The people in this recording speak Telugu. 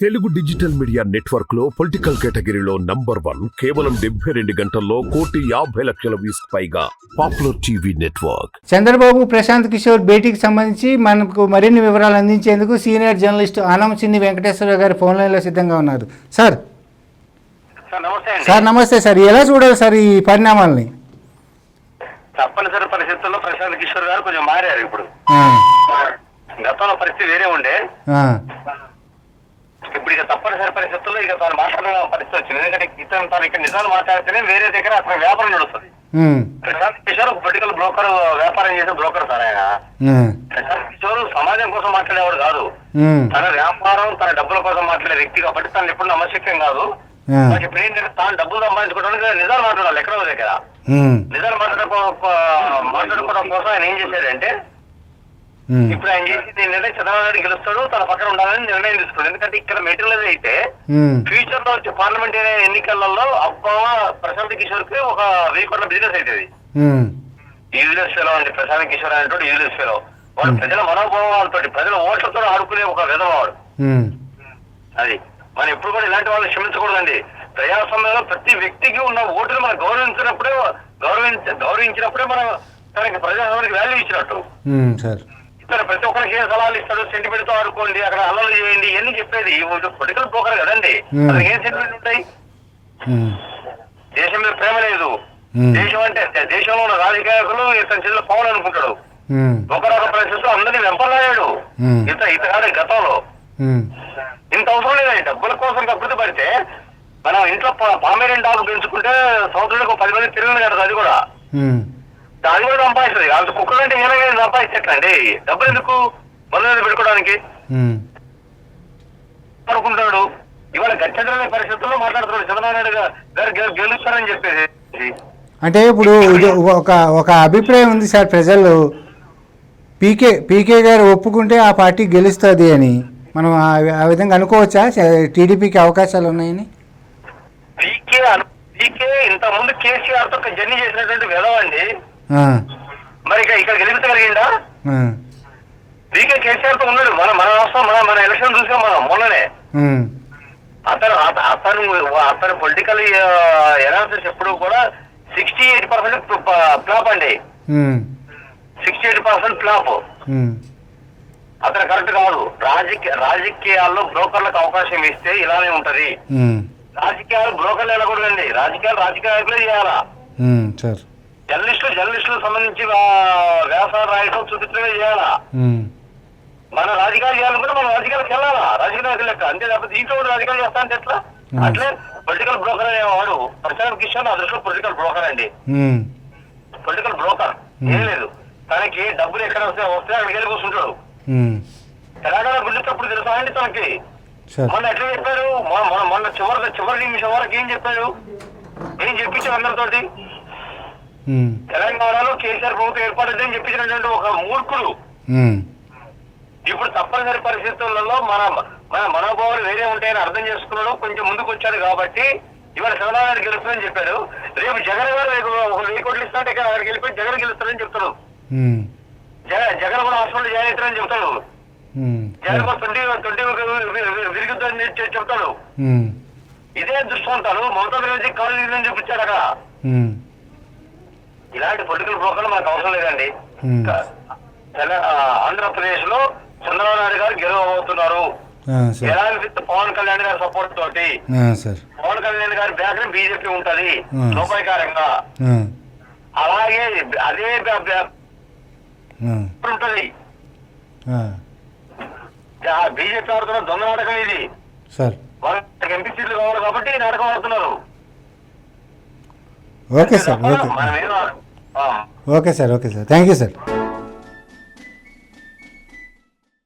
తెలుగు డిజిటల్ మీడియా నెట్వర్క్లో పొలిటికల్ కేటగిరీలో నంబర్ వన్ కేవలం డెబ్బై రెండు గంటల్లో కోటి యాభై లక్షల వ్యూస్ పైగా popular TV network. Chandrababu Prashant Kishor భేటీకి సంబంధించి మనకు మరిన్ని వివరాలు అందించేందుకు సీనియర్ జర్నలిస్ట్ ఆనం చిన్ని వెంకటేశ్వర గారు ఫోన్ లైన్లో సిద్ధంగా ఉన్నారు. Sir. Sir namaste sir namaste sir. ఎలా చూడాలి సార్ ఈ పరిణామాలని? తప్పనిసరి పరిస్థితుల్లో ప్రశాంత్ కిషోర్ గారు కొంచెం మారారు ఇప్పుడు. గతంలో పరిస్థితి వేరే ఉండే. ఆ, ఇప్పుడు ఇక తప్పనిసరి పరిస్థితుల్లో ఇక తాను మాట్లాడే పరిస్థితి వచ్చింది. ఎందుకంటే ఇతను తాను ఇక్కడ నిజాలు మాట్లాడితేనే వేరే దగ్గర అక్కడ వ్యాపారం నడుస్తుంది. ప్రశాంత్ కిషోర్ ఒక పొలిటికల్ బ్రోకర్ వ్యాపారం చేసే బ్రోకర్ సార్ ఆయన. ప్రశాంత్ కిషోర్ సమాజం కోసం మాట్లాడేవాడు కాదు. తన వ్యాపారం తన డబ్బుల కోసం మాట్లాడే వ్యక్తి కాబట్టి తను ఎప్పుడు నమ్మశక్యం కాదు. నాకు ఇప్పుడు ఏంటంటే తాను డబ్బులు సంపాదించుకోవడానికి నిజాలు మాట్లాడాలి ఎక్కడో దగ్గర. నిజాలు మాట్లాడుకో మాట్లాడుకోవడం కోసం ఆయన ఏం చేశాడంటే ఇప్పుడు ఆయన చేసింది ఏంటంటే చంద్రబాబు నాయుడు గెలుస్తాడు తన పక్కన ఉండాలని నిర్ణయం తీసుకున్నాడు. ఎందుకంటే ఇక్కడ మెటీరియల్ అయితే ఉమ్, ఫ్యూచర్లో వచ్చే పార్లమెంట్ ఎన్నికలలో అబ్బా ప్రశాంత్ కిషోర్కి ఒక వెయ్యి కోట్ల బిజినెస్ అవుతుంది ఉమ్, యూజ్లెస్ ఫెలో అండి ప్రశాంత్ కిషోర్ అనేటువంటి యూజ్లెస్ ఫెలో వాడు ప్రజల మనోభావాలతో ప్రజల ఓట్లతో ఆడుకునే ఒక విధవాడు అది. మనం ఎప్పుడు కూడా ఇలాంటి వాళ్ళు క్షమించకూడదండి. ప్రజాస్వామ్యంలో ప్రతి వ్యక్తికి ఉన్న ఓటును మనం గౌరవించినప్పుడే గౌరవించ గౌరవించినప్పుడే మనం తనకి ప్రజాస్వామ్యానికి వాల్యూ ఇచ్చినట్టు. ఇతను ప్రతి ఒక్కరికి ఏ సలహాలు ఇస్తాడు సెంటిమెంట్తో ఆడుకోండి అక్కడ అల్లలు చేయండి ఇవన్నీ చెప్పేది. పొలిటికల్ బ్రోకర్ కదండి. అతనికి ఏం సెంటిమెంట్ ఉంటాయి? దేశం మీద ప్రేమ లేదు. దేశం అంటే దేశంలో ఉన్న రాజకీయాలు ఇతని చేతిలో పవన్ అనుకుంటాడు. ఒకరొక పరిస్థితుల్లో అందరినీ వెంపలాడాడు. ఇత ఇతగాడి గతంలో. ఇంత అవసరం లేదండి. డబ్బుల కోసం కక్కుతి పడితే మనం ఇంట్లో పామేరియన్ డాగ్ పెంచుకుంటే సంవత్సరానికి ఒక పది మంది తిరిగి కడదు అది కూడా. అది కూడా సంపాదిస్తుంది. అంత కుక్కలు అంటే ఏమైనా సంపాదించట్లండి. డబ్బులు ఎందుకు మొదలు పెట్టుకోవడానికి? అనుకుంటాడు. ఇవాళ గచ్చదరని పరిస్థితుల్లో మాట్లాడుతున్నాడు. చంద్రబాబు నాయుడు గారు గెలు- గెలుస్తారని చెప్పేసి. అంటే ఇప్పుడు ఒక ఒక అభిప్రాయం ఉంది సార్ ప్రజలు పీకే పీకే గారు ఒప్పుకుంటే ఆ పార్టీ గెలుస్తుంది అని. మనం ఆ- విధంగా అనుకోవచ్చా? టీడీపీకి అవకాశాలు ఉన్నాయని? పీకే పీకే ఇంత ముందు కేసీఆర్తో జర్నీ చేసినటువంటి వెదవండి ఆ, మరి ఇక ఇక్కడ గెలిపించగలిగిందా పీకే కేసీఆర్తో ఉన్నాడు. మన మన రాష్ట్రం మన మన ఎలక్షన్ చూసాం మనం మొన్ననే. అతను అత- అతను అతను పొలిటికల్ ఎనాలిసిస్ ఎప్పుడు కూడా సిక్స్టీ ఎయిట్ పర్సెంట్ ఫ్లాప్ అండి. Sixty eight percent flop um, అతను కరెక్ట్ కాదు. రాజకీయ రాజకీయాల్లో బ్రోకర్లకు అవకాశం ఇస్తే ఇలానే ఉంటది. రాజకీయాలు బ్రోకర్లు వెళ్ళకూడదండి. రాజకీయాలు రాజకీయాలే చేయాలా? Um, sir. జర్నలిస్టులు జర్నలిస్టులకు సంబంధించి ఆ, వ్యాసాలు రాయటం చూపించడమే చేయాలా? మన రాజకీయాలు చేయాలనుకుంటే మనం రాజకీయాలకు వెళ్ళాలా? రాజకీయాలకు లెక్క. అంతే లేకపోతే దీంట్లో కూడా రాజకీయాలు చేస్తా అంటే ఎట్లా. అట్లే పొలిటికల్ బ్రోకర్ అనేవాడు ప్రశాంత్ కిషోర్ నా దృష్టిలో పొలిటికల్ బ్రోకర్ అండి. Political broker. ఏం లేదు. తనకి డబ్బులు ఎక్కడ వస్తే వస్తే అక్కడికి వెళ్ళి కూర్చుంటాడు. తెలంగాణ గుర్తినప్పుడు తెలుసా అండి తనకి? మొన్న ఎట్లా చెప్పారు? మొన్న మొన్న- చివరి చివరి నిమిషం వరకు ఏం చెప్పారు? ఏం చెప్పించారు అందరితోటి? తెలంగాణలో కేసీఆర్ ప్రభుత్వం ఏర్పడదని చెప్పించినటువంటి ఒక మూర్ఖుడు. ఇప్పుడు తప్పనిసరి పరిస్థితులలో మన మన మనోభావాలు వేరే ఉంటాయని అర్థం చేసుకున్నాడు కొంచెం ముందుకు వచ్చాడు కాబట్టి ఇవాళ చంద్రబాబు గెలుస్తుందని చెప్పాడు. రేపు జగన్ గారు రేపు ఒక వెయ్యి కోట్లు ఇస్తాంటే ఇక్కడ అక్కడికి వెళ్ళిపోయి జగన్ గెలుస్తాడని చెప్తాడు. జగన్ జగన్ కూడా హాస్పిటల్ జాయిన్ అవుతారని చెప్తాడు. జగన్ కూడా ట్వంటీ ట్వంటీ విరుగుతుందని చెప్తాడు. ఇదే దృష్టాంతాలు మమతా బెనర్జీ కాలేజీ చూపించాడు అక్కడ. ఇలాంటి పొలిటికల్ బ్రోకర్లు మనకు అవసరం లేదండి. Hmm. ఆంధ్రప్రదేశ్లో చంద్రబాబు నాయుడు గారు గెలవబోతున్నారు. ఆ, సార్. ఎలా విత్ పవన్ కళ్యాణ్ గారి సపోర్ట్ తోటి. పవన్ కళ్యాణ్ గారి బ్యాక్ బీజేపీ ఉంటది. లోపాయకారంగా. అలాగే అదే ఉంటది. బీజేపీ ఆడుతున్న దొంగ నాటకం ఇది. సార్. ఎంపీ సీట్లు కావాలి కాబట్టి నాటకం ఆడుతున్నారు. Okay sir okay. Okay sir. Okay sir thank you sir.